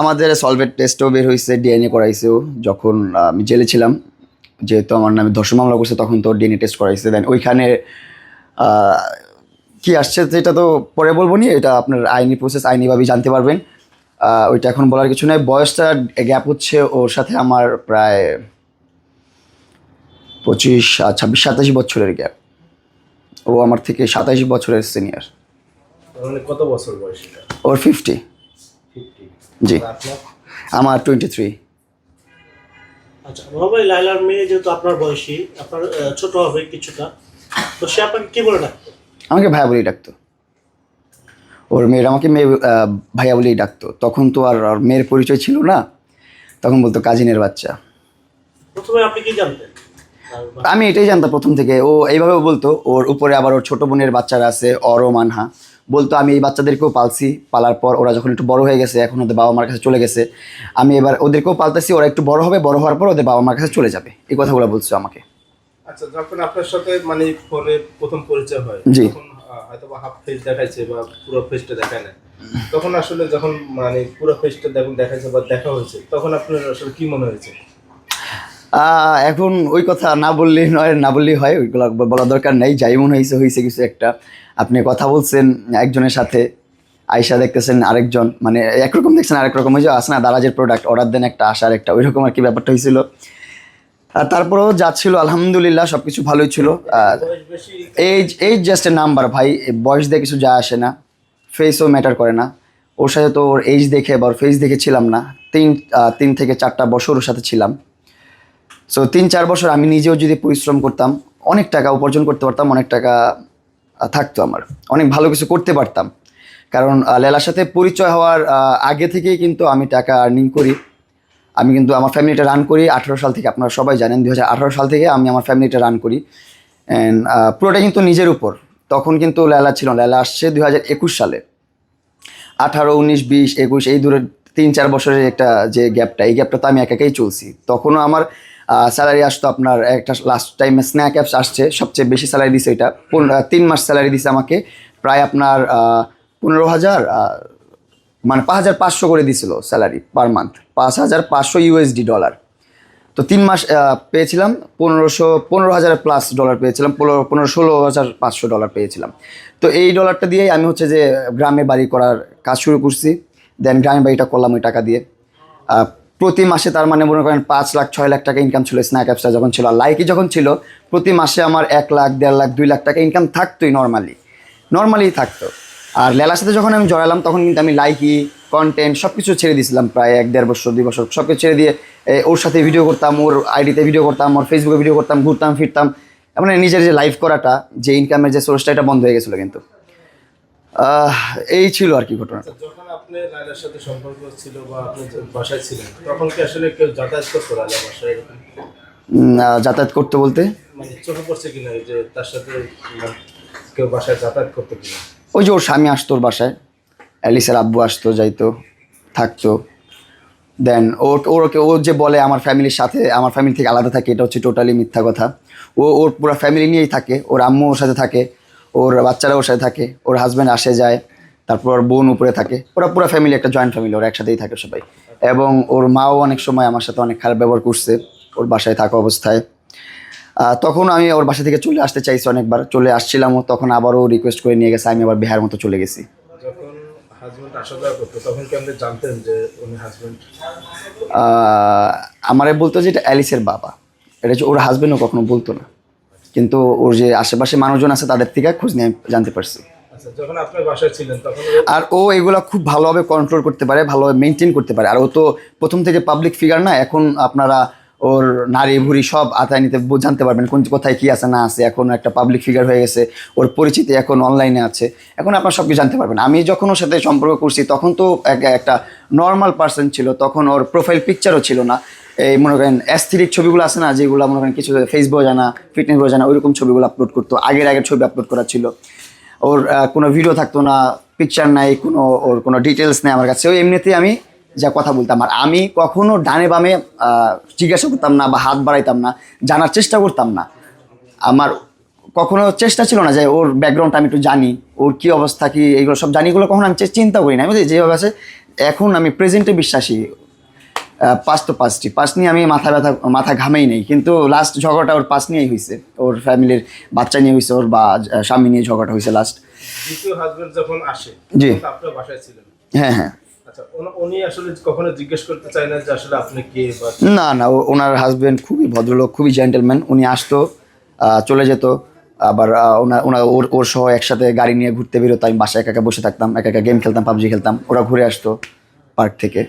আমাদের সলভেট টেস্টও বের হয়েছে ডিএনএ করাইছেও যখন আমি জেলে ছিলাম যেহেতু আমার নামে ধর্ষণ মামলা করছে তখন তো ডিএনএ টেস্ট করাইছে। দেন ওইখানে কি আসছে সেটা তো পরে বলব নি এটা আপনার আইনি প্রসেস আইনিভাবে জানতে পারবেন। ওইটা এখন বলার কিছু নয় বয়সটা গ্যাপ হচ্ছে ওর সাথে আমার প্রায় পঁচিশ ছাব্বিশ সাতাশ বছরের গ্যাপ ও আমার থেকে সাতাশ বছরের সিনিয়র কত বছর বয়স ওর ফিফটি ফিফটি জি। আমার টোয়েন্টি থ্রি আচ্ছা মোহাম্মদ লাইলার মেয়ে যেহেতু আপনার বয়সী আপনার ছোট হবে কিছুটা তো সে আপনাকে কি বলে ডাকতো? আমাকে ভাইয়া বলেই ডাকতো। ওর মেয়ের আমাকে মেয়ে ভাইয়া বলেই ডাকতো। তখন তো আর মেয়ের পরিচয় ছিল না তখন বলতো কাজিনের বাচ্চা। প্রথমে আপনি কি জানতেন? আমি এটাই জানতাম প্রথম থেকে। ও এইভাবে বলতো ওর উপরে আবার ওর ছোট বোনের বাচ্চারা আছে অরো মানহা। বলতো আমি এই বাচ্চাদেরকেও পালছি। পালার পর ওরা যখন একটু বড় হয়ে গেছে এখন ওদের বাবা মার কাছে চলে গেছে। আমি এবার ওদেরকেও পালতেছি ওরা একটু বড় হবে বড় হওয়ার পর ওদের বাবা মার কাছে চলে যাবে। এই কথাগুলো বলছো আমাকে। আচ্ছা যখন আপনার সাথে মানে ফোনে প্রথম পরিচয় হয় জি। হয়তো বা হাফ ফেস দেখাইছে বা পুরো ফেসটা দেখায় না তখন আসলে যখন মানে পুরো ফেসটা যখন দেখাইছে বা দেখা হয়েছে তখন আপনার আসলে কি মনে হয়েছে? এখন ওই কথা না বললেই নয়, না বললেই হয়, ওইগুলো বলার দরকার নেই। যাই মনে হয়েছে হয়েছে কিছু একটা। আপনি কথা বলছেন একজনের সাথে আয়সা দেখতেছেন আরেকজন মানে একরকম দেখছেন আরেক রকম হয়েছে আসে না, দারাজের প্রোডাক্ট অর্ডার দেন একটা আসার একটা ওই রকম আর কি ব্যাপারটা হয়েছিল। আর তারপরেও যা ছিল, আলহামদুলিল্লাহ সব কিছু ভালোই ছিল। Age age just a number ভাই, বয়স দিয়ে কিছু যা আসে না ফেসও ম্যাটার করে না। ওর সাথে তো ওর এইজ দেখে বা ওর ফেস দেখে ছিলাম না। তিন তিন থেকে চারটা বছর ওর সাথে ছিলাম। সো তিন, চার বছর আমি নিজেও যদি পরিশ্রম করতাম, অনেক টাকা উপার্জন করতে পারতাম, অনেক টাকা থাকতো আমার। অনেক ভালো কিছু করতে পারতাম। কারণ লেলার সাথে পরিচয় হওয়ার আগে থেকেই কিন্তু আমি টাকা আর্নিং করি। আমি কিন্তু আমার ফ্যামিলিটা রান করি। আঠারো সাল থেকে আপনারা সবাই জানেন দু হাজার আঠারো সাল থেকে আমি আমার ফ্যামিলিটা রান করি। অ্যান্ড পুরোটা কিন্তু নিজের উপর। তখন কিন্তু লেলা ছিল। লেলা আসছে দু হাজার একুশ সালে। আঠারো, উনিশ, বিশ, একুশ, এই দূরের তিন, চার বছরের একটা যে গ্যাপটা এই গ্যাপটা তো আমি একা একাই চলছি। তখনও আমার স্যালারি আসতো আপনার একটা লাস্ট টাইমে স্ন্যাক অ্যাপস আসছে, সবচেয়ে বেশি স্যালারি দিছে এটা। তিন মাস স্যালারি দিছে আমাকে, প্রায় আপনার পনেরো হাজার মানে পাঁচ হাজার পাঁচশো করে দিছিল স্যালারি পার মান্থ পাঁচ হাজার পাঁচশো ইউএসডি ডলার তো তিন মাস পেয়েছিলাম, পনেরোশো, পনেরো হাজার প্লাস ডলার পেয়েছিলাম, পনেরো পনেরো ষোলো হাজার পাঁচশো ডলার পেয়েছিলাম। তো এই ডলারটা দিয়েই আমি হচ্ছে যে গ্রামে বাড়ি করার কাজ শুরু করছি। দেন গ্রামে বাড়িটা করলাম ওই টাকা দিয়ে। প্রতি মাসে তার মানে মনে করেন পাঁচ লাখ, ছয় লাখ টাকা ইনকাম ছিল স্ন্যাক অ্যাপসটা যখন ছিল। আর লাইকি যখন ছিল, প্রতি মাসে আমার এক লাখ, দেড় লাখ, দুই লাখ টাকা ইনকাম থাকতোই নর্মালি নর্মালি থাকতো। আর লেলার সাথে যখন আমি জড়ালাম, তখন কিন্তু আমি লাইকি কন্টেন্ট সব কিছু ছেড়ে দিয়েছিলাম প্রায় এক, দেড় বছর, দুই বছর। সব কিছু ছেড়ে দিয়ে ওর সাথে ভিডিও করতাম, ওর আইডিতে ভিডিও করতাম, ওর ফেসবুকে ভিডিও করতাম, ঘুরতাম, ফিরতাম। মানে নিজের যে লাইভ করাটা, যে ইনকামের যে সোর্সটা এটা বন্ধ হয়ে গেছিল কিন্তু। এই ছিল আর কি ঘটনা। আচ্ছা, যখন আপনি লাইলার সাথে সম্পর্ক ছিল বা আপনি বাসায় ছিলেন তখন কি আসলে কেউ যাতায়াত করতো লাইলা বাসায় এরকম? যাতায়াত করতে বলতে? মানে চোখে পড়ছে কিনা যে তার সাথে মানে কেউ বাসায় যাতায়াত করতো কিনা? ওই যে ওর স্বামী আসতো ওর বাসায় অ্যালিসের আব্বু আসতো যাইতো থাকতো। দেন ওর ওর ও যে বলে আমার ফ্যামিলির সাথে আমার ফ্যামিলি থেকে আলাদা থাকে এটা হচ্ছে টোটালি মিথ্যা কথা। ও ওর পুরো ফ্যামিলি নিয়েই থাকে ওর আম্মু ওর সাথে থাকে। ওর বাচ্চারা ওর সাথে থাকে ওর হাজব্যান্ড আসে যায় তারপর ওর বোন উপরে থাকে ওরা পুরো ফ্যামিলি একটা জয়েন্ট ফ্যামিলি ওরা একসাথেই থাকে সবাই। এবং ওর মাও অনেক সময় আমার সাথে অনেক খারাপ ব্যবহার করছে ওর বাসায় থাকা অবস্থায়। তখন আমি ওর বাসা থেকে চলে আসতে চাইছি অনেকবার চলে আসছিলামও তখন আবারও রিকোয়েস্ট করে নিয়ে গেছে আমি আবার বিহার মতো চলে গেছি। আমারে বলতো যে এটা অ্যালিসের বাবা এটা হচ্ছে ওর হাজবেন্ডও কখনো বলতো না। কিন্তু ওর যে আশেপাশে মানুষজন আছে তাদের থেকে খোঁজ নিয়ে জানতে পারছি। আচ্ছা আর ও এগুলো খুব ভালোভাবে কন্ট্রোল করতে পারে ভালোভাবে মেনটেন করতে পারে। আর ও তো প্রথম থেকে পাবলিক ফিগার না এখন আপনারা ওর নারী ভুড়ি সব আতায় নিতে জানতে পারবেন কোন কোথায় কী আছে না আছে এখন একটা পাবলিক ফিগার হয়ে গেছে ওর পরিচিতি এখন অনলাইনে আছে। এখন আপনার সব কিছু জানতে পারবেন। আমি যখন ওর সাথে সম্পর্ক করছি তখন তো এক- একটা নর্মাল পার্সন ছিল তখন ওর প্রোফাইল পিকচারও ছিল না। এই মনে করেন অ্যাস্থিরিক ছবিগুলো আছে না, যেগুলো মনে করেন কিছু ফেসবুক জানা ফিটনেস জানা, ওইরকম ছবিগুলো আপলোড করতো, আগের আগের ছবি আপলোড করা ছিল। ওর কোনো ভিডিও থাকতো না পিকচার নাই, কোনো, ওর কোনো ডিটেলস নেই আমার কাছে। ওই এমনিতেই আমি যা কথা বলতাম, আর আমি কখনো ডানে বামে জিজ্ঞাসা করতাম না বা হাত বাড়াইতাম না, জানার চেষ্টা করতাম না। আমার কখনো চেষ্টা ছিল না যে ওর ব্যাকগ্রাউন্ডটা আমি একটু জানি, ওর কী অবস্থা, কী এইগুলো সব জানিগুলো কখনো আমি চিন্তা করি না আমি যেভাবে আছে, এখন আমি প্রেজেন্টে বিশ্বাসী। পাঁচ তো পাঁচটি পাঁচ নিয়ে আমি মাথা ব্যথা মাথা ঘামেই নেই কিন্তু লাস্ট ঝগড়াটা ওর পাঁচ নিয়েই হয়েছে ওর ফ্যামিলির বাচ্চা নিয়ে হয়েছে ওর বা স্বামী নিয়ে ঝগড়াটা হয়েছে লাস্ট যখন আসে জি। বাসায় ছিলেন? হ্যাঁ হ্যাঁ। আচ্ছা না না ওনার হাজবেন্ড খুবই ভদ্রলোক খুবই জেন্টেলম্যান উনি আসতো চলে যেত আবার ওনা ওর ওর সহ একসাথে গাড়ি নিয়ে ঘুরতে বেরোতো আমি বাসায় একা একা বসে থাকতাম একা একা গেম খেলতাম পাবজি খেলতাম। ওরা ঘুরে আসতো পার্ক থেকে।